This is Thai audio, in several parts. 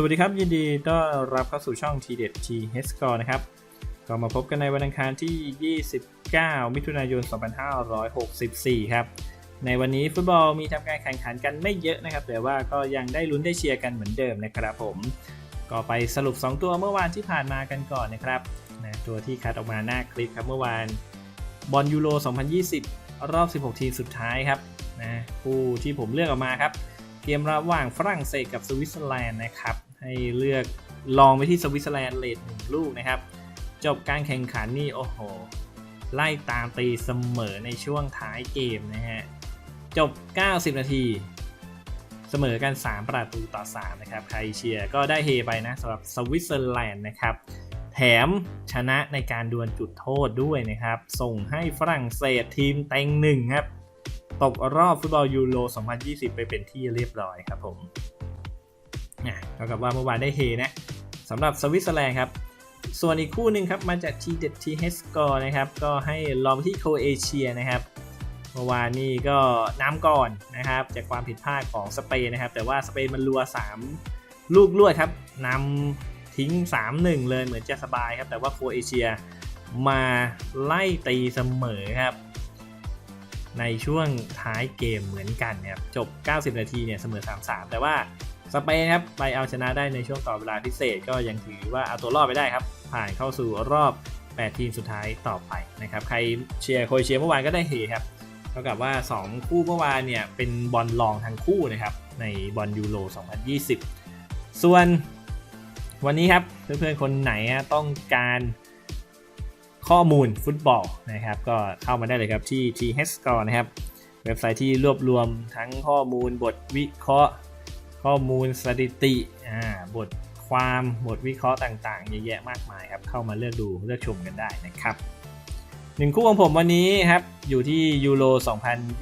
สวัสดีครับ ยินดีต้อนรับเข้าสู่ช่องทีเด็ด T h s c o r e นะครับ ก็มาพบกันในวันอังคารที่ 29 มิถุนายน 2564 ครับ ในวันนี้ฟุตบอลมีทำการแข่งขันกันไม่เยอะนะครับ แต่ว่าก็ยังได้ลุ้นได้เชียร์กันเหมือนเดิมนะครับผม ก็ไปสรุป 2 ตัวเมื่อวานที่ผ่านมากันก่อนนะครับนะตัวที่คัดออกมาหน้าคลิปครับเมื่อวานบอลยูโร 2020 รอบ 16 ทีมสุดท้ายครับนะผู้ที่ผมเลือกออกมาครับเกมระหว่างฝรั่งเศสกับสวิตเซอร์แลนด์นะครับ ให้เลือกลองไปที่สวิตเซอร์แลนด์เลดหนึ่งลูกนะครับ จบการแข่งขันนี่โอ้โห ไล่ตามตีเสมอในช่วงท้ายเกมนะฮะ จบ 90 นาที เสมอกัน 3 ประตูต่อ 3 นะครับ ใครเชียร์ก็ได้เฮไปนะสำหรับสวิตเซอร์แลนด์นะครับ แถมชนะในการดวลจุดโทษด้วยนะครับ ส่งให้ฝรั่งเศสทีมเต็งหนึ่งครับ ตกรอบฟุตบอลยูโร 2020 ไปเป็นที่เรียบร้อยครับผม เท่ากับว่าเมื่อวานได้เฮนะสำหรับสวิตเซอร์แลนด์ครับ ส่วนอีกคู่หนึ่งครับมาจากทีเด็ดทีเฮสกอร์นะครับก็ให้ลองที่โคเอเชียนะครับเมื่อวานนี้ก็น้ำก่อนนะครับจากความผิดพลาดของสเปนนะครับ แต่ว่าสเปนมันรัว 3 ลูกลวดครับนำทิ้ง 3-1 เลยเหมือนจะสบายครับ แต่ว่าโคเอเชียมาไล่ตีเสมอครับ ในช่วงท้ายเกมเหมือนกันนะครับจบ 90 นาทีเนี่ยเสมอ 3-3 แต่ว่า สเปนครับไปเอาชนะได้ในช่วงต่อเวลาพิเศษก็ยังถือว่าเอาตัวรอดไปได้ครับ ผ่านเข้าสู่รอบ 8 ทีมสุดท้ายต่อไปนะครับ ใครเชียร์โครเอเชียร์เมื่อวานก็ได้เฮครับเท่ากับว่า 2 คู่เมื่อวานเนี่ยเป็นบอลรองทั้งคู่นะครับ ในบอลยูโร 2020 ส่วนวันนี้ครับเพื่อนๆคนไหนต้องการข้อมูลฟุตบอลนะครับ ก็เข้ามาได้เลยครับที่ t h s c o r e นะครับ เว็บไซต์ที่รวบรวมทั้งข้อมูลบทวิเคราะห์ ข้อมูลสถิติบทความบทวิเคราะห์ต่างๆเยอะแยะมากมายครับ เข้ามาเลือกดูเลือกชมกันได้นะครับหนึ่งคู่ของผมวันนี้ครับ อยู่ที่ยูโร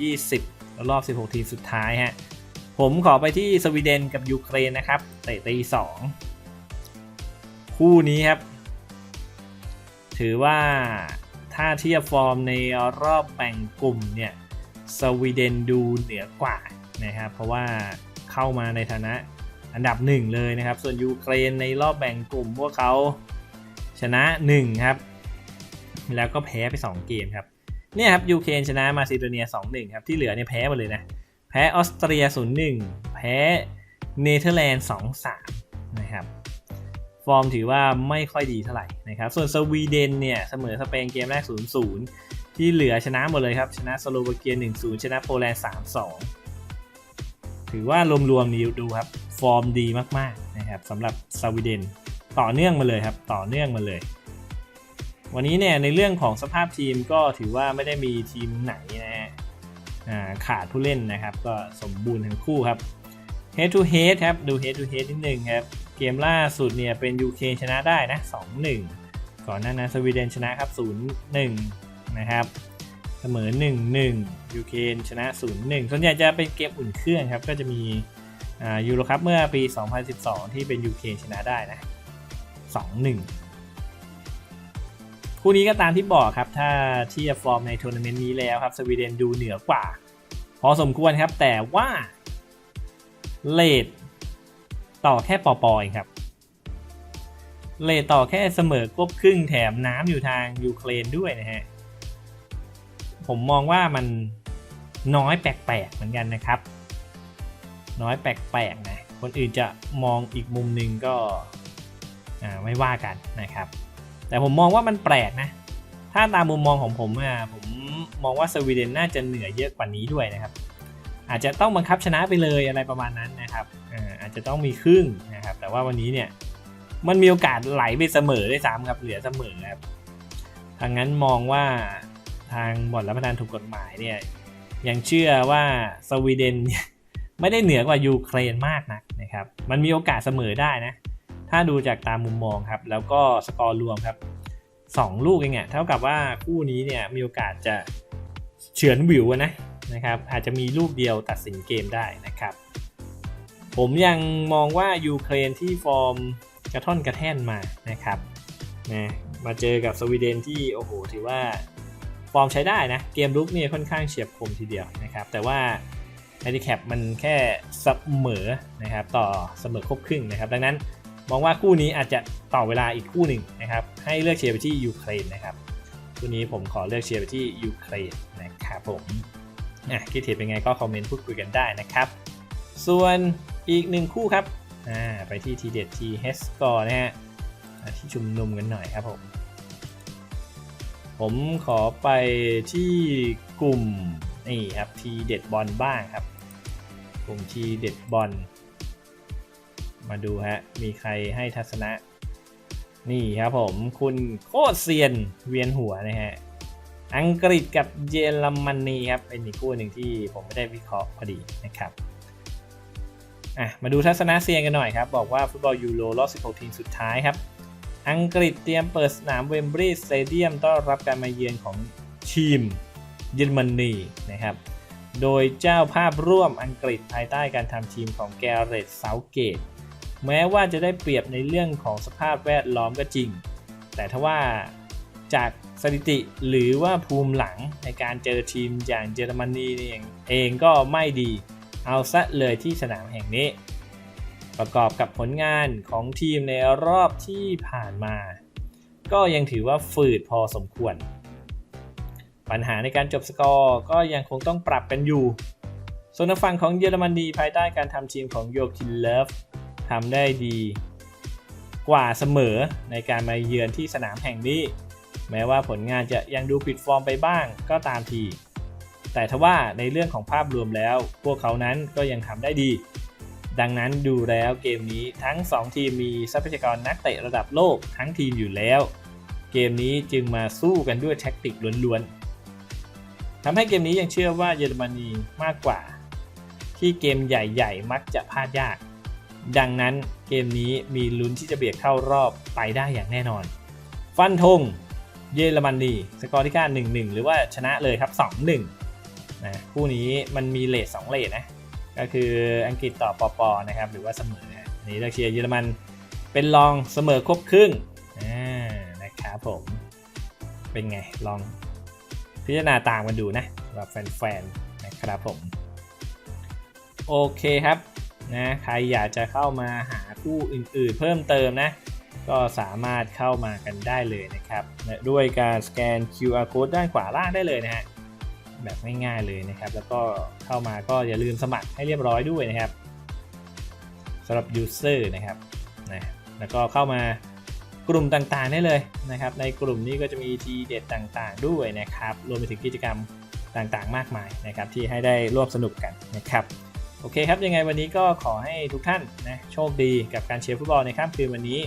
2020 รอบ 16 ทีมสุดท้ายฮะผมขอไปที่สวีเดนกับยูเครนนะครับเตะตีสองคู่นี้ครับ ถือว่าถ้าเทียบฟอร์มในรอบแบ่งกลุ่มเนี่ยสวีเดนดูเหนือกว่านะครับ เพราะว่า เข้ามาในฐานะอันดับหนึ่งเลยนะครับ ส่วนยูเครนในรอบแบ่งกลุ่มพวกเขาชนะ1ครับ แล้วก็แพ้ไป 2 เกมครับ เนี่ยครับยูเครนชนะมาซิโดเนีย 2-1 ครับ ที่เหลือเนี่ยแพ้หมดเลยนะ แพ้ออสเตรีย 0-1 แพ้เนเธอร์แลนด์ 2-3 นะครับ ฟอร์มถือว่าไม่ค่อยดีเท่าไหร่นะครับ ส่วนสวีเดนเนี่ยเสมอสเปนเกมแรก 0-0 ที่เหลือชนะหมดเลยครับ ชนะสโลวาเกีย 1-0 ชนะโปแลนด์ 3-2 ถือว่ารวมๆนี้ดูครับ ฟอร์มดีมากๆนะครับสำหรับสวีเดนต่อเนื่องมาเลยครับ ต่อเนื่องมาเลย วันนี้เนี่ยในเรื่องของสภาพทีมก็ถือว่าไม่ได้มีทีมไหนนะฮะขาดผู้เล่นนะครับ ก็สมบูรณ์ทั้งคู่ครับ head to head ครับดู head to head นิดนึงครับ เกมล่าสุดเนี่ยเป็น UK ชนะได้นะ 2-1 ก่อนหน้านั้นสวีเดนชนะครับ 0-1 นะครับ มอ 1-1 ยูเครนชนะ 0-1 ส่วนใหญ่จะเป็นเกมอุ่นเครื่องครับ ก็จะมียูโรคัพเมื่อปี 2012 ที่เป็นยูเครนชนะได้นะ 2-1 คู่นี้ก็ตามที่บอกครับ ถ้าเทียบฟอร์มในทัวร์นาเมนต์นี้แล้วครับ สวีเดนดูเหนือกว่า พอสมควรครับ แต่ว่าเลดต่อแค่ปอปอยครับเลดต่อแค่เสมอกบครึ่งแถมน้ำอยู่ทางยูเครนด้วยนะฮะ ผมมองว่ามันน้อยแปลกๆเหมือนกันนะครับ น้อยแปลกๆนะคนอื่นจะมองอีกมุมหนึ่งก็ไม่ว่ากันนะครับ แต่ผมมองว่ามันแปลกนะถ้าตามมุมมองของผมอะผมมองว่าสวีเดนน่าจะเหนือเยอะกว่านี้ด้วยนะครับ อาจจะต้องบังคับชนะไปเลยอะไรประมาณนั้นนะครับอาจจะต้องมีครึ่งนะครับ แต่ว่าวันนี้เนี่ยมันมีโอกาสไหลไปเสมอได้ซ้ำครับเหลือเสมอครับทางนั้นมองว่า ทางบอร์ดรับประทานถูกกฎหมายเนี่ยยังเชื่อว่าสวีเดนไม่ได้เหนือกว่ายูเครนมากนักนะครับ มันมีโอกาสเสมอได้นะ ถ้าดูจากตามมุมมองครับ แล้วก็สกอร์รวมครับ 2 ลูกเองเนี่ยเท่ากับว่าคู่นี้เนี่ยมีโอกาสจะเฉือนวิวนะนะครับอาจจะมีลูกเดียวตัดสินเกมได้นะครับ ผมยังมองว่ายูเครนที่ฟอร์มกระท่อนกระแท่นมานะครับนะมาเจอกับสวีเดนที่โอ้โหถือว่า ฟอร์มใช้ได้นะ เกมลุกเนี่ยค่อนข้างเฉียบคมทีเดียวนะครับ แต่ว่าฮนดิแคปมันแค่เสมอนะครับ ต่อเสมอครบครึ่งนะครับ ดังนั้นมองว่าคู่นี้อาจจะต่อเวลาอีกคู่หนึ่งนะครับ ให้เลือกเชียร์ไปที่ยูเครนนะครับคู่นี้ผมขอเลือกเชียร์ไปที่ยูเครนนะครับผมอะคิดเห็นเป็นไงก็คอมเมนต์พูดคุยกันได้นะครับ ส่วนอีกหนึ่งคู่ครับอ่าไปที่ทีเด็ดทีเฮสกอร์นะฮะที่ชุมนุมกันหน่อยครับผม ผมขอไปที่กลุ่มนี่ครับทีเด็ดบอลบ้างครับ กลุ่มทีเด็ดบอล มาดูฮะ มีใครให้ทัศนะ นี่ครับผมคุณโคตรเซียนเวียนหัวนะฮะ อังกฤษกับเยอรมนีครับ เป็นอีกคู่หนึ่งที่ผมไม่ได้วิเคราะห์พอดีนะครับอะมาดูทัศนะเซียนกันหน่อยครับ บอกว่าฟุตบอลยูโรรอบ 16 ทีมสุดท้ายครับ อังกฤษเตรียมเปิดสนามเวมบรีย์สเตเดียมต้อนรับการมาเยือนของทีมเยอรมนีนะครับ โดยเจ้าภาพร่วมอังกฤษภายใต้การทำทีมของแกเรตเซาเกต แม้ว่าจะได้เปรียบในเรื่องของสภาพแวดล้อมก็จริง แต่ทว่าจากสถิติหรือว่าภูมิหลังในการเจอทีมอย่างเยอรมนีเองเองก็ไม่ดี เอาซะเลยที่สนามแห่งนี้ ประกอบกับผลงานของทีมในรอบที่ผ่านมา ก็ยังถือว่าฝืดพอสมควร ปัญหาในการจบสกอร์ก็ยังคงต้องปรับกันอยู่ ส่วนฝั่งของเยอรมนีภายใต้การทำทีมของโยคินเลฟทำได้ดีกว่าเสมอในการมาเยือนที่สนามแห่งนี้ แม้ว่าผลงานจะยังดูผิดฟอร์มไปบ้างก็ตามที แต่ทว่าในเรื่องของภาพรวมแล้ว พวกเขานั้นก็ยังทำได้ดี ดังนั้นดูแล้วเกมนี้ทั้ง 2 ทีมมีทรัพยากรนักเตะระดับโลกทั้งทีมอยู่แล้ว เกมนี้จึงมาสู้กันด้วยแท็กติกล้วนๆทำให้เกมนี้ยังเชื่อว่าเยอรมนีมากกว่า ที่เกมใหญ่ๆ มักจะพลาดยาก ดังนั้นเกมนี้มีลุ้นที่จะเบียดเข้ารอบไปได้อย่างแน่นอน ฟันธงเยอรมนีสกอร์ที่ค่า1-1 หรือว่าชนะเลยครับ 2-1นะคู่นี้มันมีเลท2เลทนะ ก็คืออังกฤษต่อปอปอนะครับ หรือว่าเสมอนะอันนี้เราเชียร์เยอรมันเป็นรองเสมอครบครึ่งนะครับผม เป็นไงลองพิจารณาตามกันดูนะสำหรับแฟนๆนะครับผม โอเคครับนะใครอยากจะเข้ามาหาคู่อื่นๆ เพิ่มเติมนะ ก็สามารถเข้ามากันได้เลยนะครับ ด้วยการสแกน QR code ด้านขวาล่างได้เลยนะฮะ แบบง่ายๆเลยนะครับ แล้วก็เข้ามาก็อย่าลืมสมัครให้เรียบร้อยด้วยนะครับสำหรับ User นะครับนะแล้วก็เข้ามากลุ่มต่างๆได้เลยนะครับ ในกลุ่มนี้ก็จะมีทีเด็ดต่างๆด้วยนะครับ รวมไปถึงกิจกรรมต่างๆ มากมายนะครับ ที่ให้ได้ร่วมสนุกกันนะครับ โอเคครับ ยังไงวันนี้ก็ขอให้ทุกท่านนะโชคดีกับการเชียร์ฟุตบอลในค่ำคืนวันนี้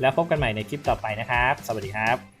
แล้วพบกันใหม่ในคลิปต่อไปนะครับ สวัสดีครับ